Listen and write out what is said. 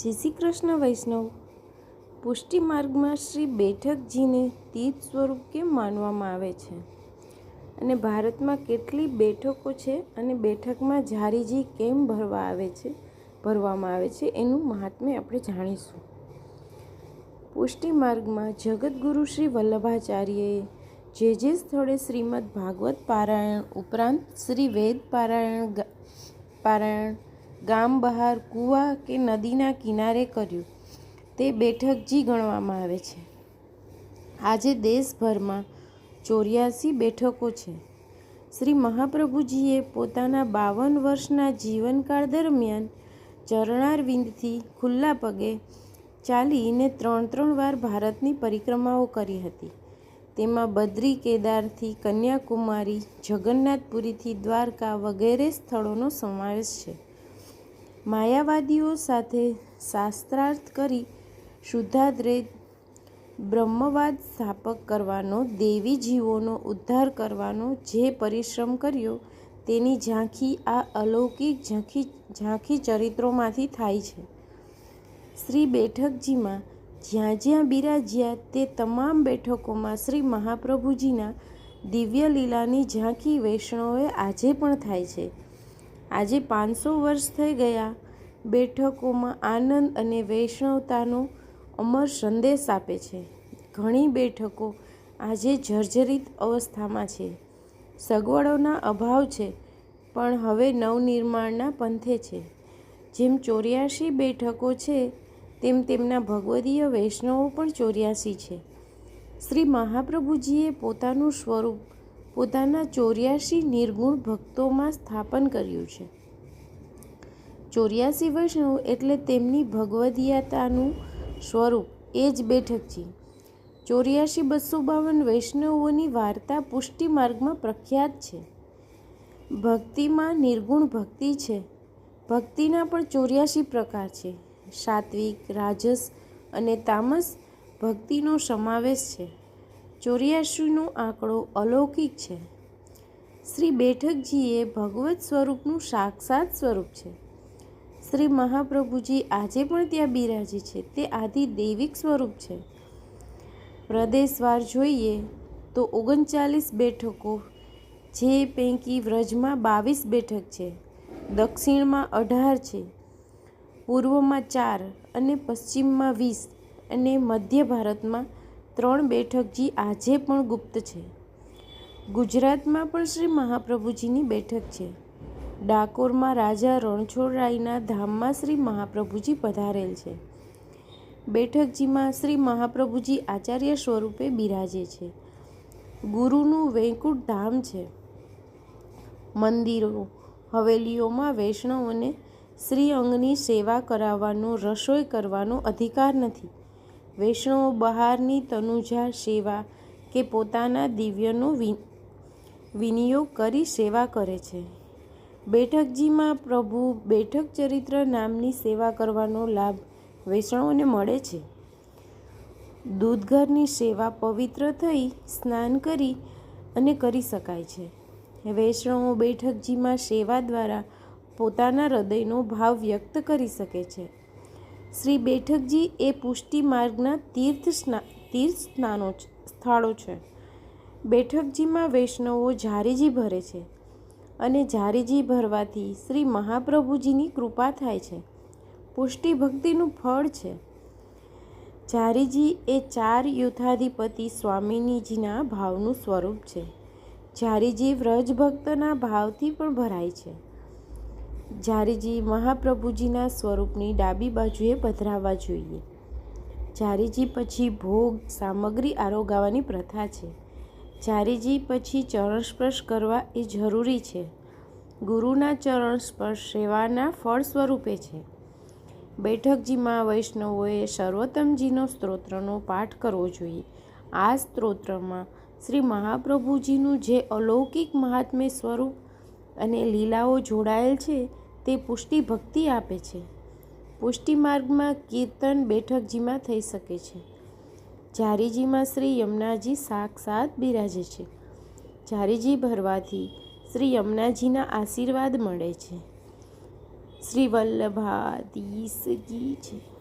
જય શ્રી કૃષ્ણ વૈષ્ણવ. પુષ્ટિ માર્ગમાં શ્રી બેઠકજીને તીર્થ સ્વરૂપ કેમ માનવામાં આવે છે? અને ભારતમાં કેટલી બેઠકો છે અને બેઠકમાં ઝારીજી કેમ ભરવા આવે છે, ભરવામાં આવે છે એનું મહાત્મ્ય આપણે જાણીશું. પુષ્ટિ માર્ગમાં જગતગુરુ શ્રી વલ્લભાચાર્યએ જે જે સ્થળે શ્રીમદ ભાગવત પારાયણ ઉપરાંત શ્રી વેદ પારાયણ પારાયણ ગામ બહાર કૂવા કે નદીના કિનારે કર્યું. તે બેઠકજી ગણવામાં આવે છે. આજે દેશભરમાં ચોર્યાસી બેઠકો છે. શ્રી મહાપ્રભુજીએ પોતાના બાવન વર્ષના જીવનકાળ દરમિયાન ચરણારવિંદથી ખુલ્લા પગે ચાલીને ત્રણ ત્રણ વાર ભારતની પરિક્રમાઓ કરી હતી. તેમાં બદ્રી કેદારથી કન્યાકુમારી, જગન્નાથપુરીથી દ્વારકા વગેરે સ્થળોનો સમાવેશ છે. માયાવાદીઓ સાથે શાસ્ત્રાર્થ કરી શુદ્ધાદ્વૈત બ્રહ્મવાદ સ્થાપક કરવાનો, દેવી જીવોનો ઉદ્ધાર કરવાનો જે પરિશ્રમ કર્યો, તેની ઝાંખી આ અલૌકિક ઝાંખી ઝાંખી ચરિત્રોમાંથી થાય છે. શ્રી બેઠકજીમાં જ્યાં જ્યાં બિરાજ્યા તે તમામ બેઠકોમાં શ્રી મહાપ્રભુજીના દિવ્ય લીલાની ઝાંખી વૈષ્ણવે આજે પણ થાય છે. આજે પાંચસો વર્ષ થઈ ગયા. બેઠકોમાં આનંદ અને વૈષ્ણવતાનો અમર સંદેશ આપે છે. ઘણી બેઠકો આજે જર્જરિત અવસ્થામાં છે. સગવડોના અભાવ છે, પણ હવે નવનિર્માણના પંથે છે. જેમ ચોર્યાસી બેઠકો છે, તેમ તેમના ભગવદીય વૈષ્ણવો પણ ચોર્યાસી છે. શ્રી મહાપ્રભુજીએ પોતાનું સ્વરૂપ પોતાના ચોર્યાસી નિર્ગુણ ભક્તોમાં સ્થાપન કર્યું છે. ચોર્યાસી વૈષ્ણવ એટલે તેમની ભગવદીયતાનું સ્વરૂપ, એ જ બેઠક છે. ચોર્યાસી બસો બાવન વૈષ્ણવોની વાર્તા પુષ્ટિ માર્ગમાં પ્રખ્યાત છે. ભક્તિમાં નિર્ગુણ ભક્તિ છે. ભક્તિના પણ ચોર્યાસી પ્રકાર છે. સાત્વિક, રાજસ અને તામસ ભક્તિનો સમાવેશ છે. ચોર્યાસીનો આંકડો અલૌકિક છે. શ્રી બેઠકજીએ ભગવત સ્વરૂપનું સાક્ષાત સ્વરૂપ છે. શ્રી મહાપ્રભુજી આજે પણ ત્યાં બિરાજે છે. તે આદિ દૈવિક સ્વરૂપ છે. પ્રદેશવાર જોઈએ તો ઓગણચાલીસ બેઠકો, જે પૈકી વ્રજમાં બાવીસ બેઠક છે. દક્ષિણમાં અઢાર છે. પૂર્વમાં ચાર અને પશ્ચિમમાં વીસ અને મધ્ય ભારતમાં ત્રણ બેઠકજી આજે પણ ગુપ્ત છે. ગુજરાતમાં પણ શ્રી મહાપ્રભુજીની બેઠક છે. ડાકોરમાં રાજા રણછોડરાયના ધામમાં શ્રી મહાપ્રભુજી પધારેલ છે. બેઠકજીમાં શ્રી મહાપ્રભુજી આચાર્ય સ્વરૂપે બિરાજે છે. ગુરુનું વૈકુંઠ ધામ છે. મંદિરો, હવેલીઓમાં વૈષ્ણવોને શ્રી અંગની સેવા કરાવવાનો, રસોઈ કરવાનો અધિકાર નથી. વૈષ્ણવો બહારની તનુજા સેવા કે પોતાના દિવ્યનો વિનિયોગ કરી સેવા કરે છે. બેઠકજીમાં પ્રભુ બેઠક ચરિત્ર નામની સેવા કરવાનો લાભ વૈષ્ણવોને મળે છે. દૂધઘરની સેવા પવિત્ર થઈ સ્નાન કરી અને કરી શકાય છે. વૈષ્ણવો બેઠકજીમાં સેવા દ્વારા પોતાના હૃદયનો ભાવ વ્યક્ત કરી શકે છે. શ્રી બેઠકજી એ પુષ્ટિ માર્ગના તીર્થ સ્ના, તીર્થ સ્નાનો સ્થળો છે. બેઠકજીમાં વૈષ્ણવો ઝારીજી ભરે છે અને ઝારીજી ભરવાથી શ્રી મહાપ્રભુજીની કૃપા થાય છે. પુષ્ટિ ભક્તિનું ફળ છે. ઝારીજી એ ચાર યુથાધિપતિ સ્વામિનીજીના ભાવનું સ્વરૂપ છે. ઝારીજી વ્રજ ભક્તના ભાવથી પણ ભરાય છે. ઝારીજી મહાપ્રભુજીના સ્વરૂપની ડાબી બાજુએ પધરાવવા જોઈએ. ઝારીજી પછી ભોગ, સામગ્રી આરોગાવાની પ્રથા છે. ઝારીજી પછી ચરણ સ્પર્શ કરવા એ જરૂરી છે. ગુરુના ચરણ સ્પર્શ સેવાના ફળ સ્વરૂપે છે. બેઠકજીમાં વૈષ્ણવોએ સર્વોત્તમજીનો સ્તોત્રનો પાઠ કરવો જોઈએ. આ સ્તોત્રમાં શ્રી મહાપ્રભુજીનું જે અલૌકિક મહાત્મ્ય સ્વરૂપ અને લીલાઓ જોડાયેલ છે, તે પુષ્ટિ ભક્તિ આપે છે. પુષ્ટિ માર્ગમાં કીર્તન બેઠકજીમાં થઈ શકે છે. ઝારીજીમાં શ્રી યમુનાજી સાક્ષાત બિરાજે છે. ઝારીજી ભરવાથી શ્રી યમુનાજીના આશીર્વાદ મળે છે. શ્રી વલ્લભાધીશજી છે.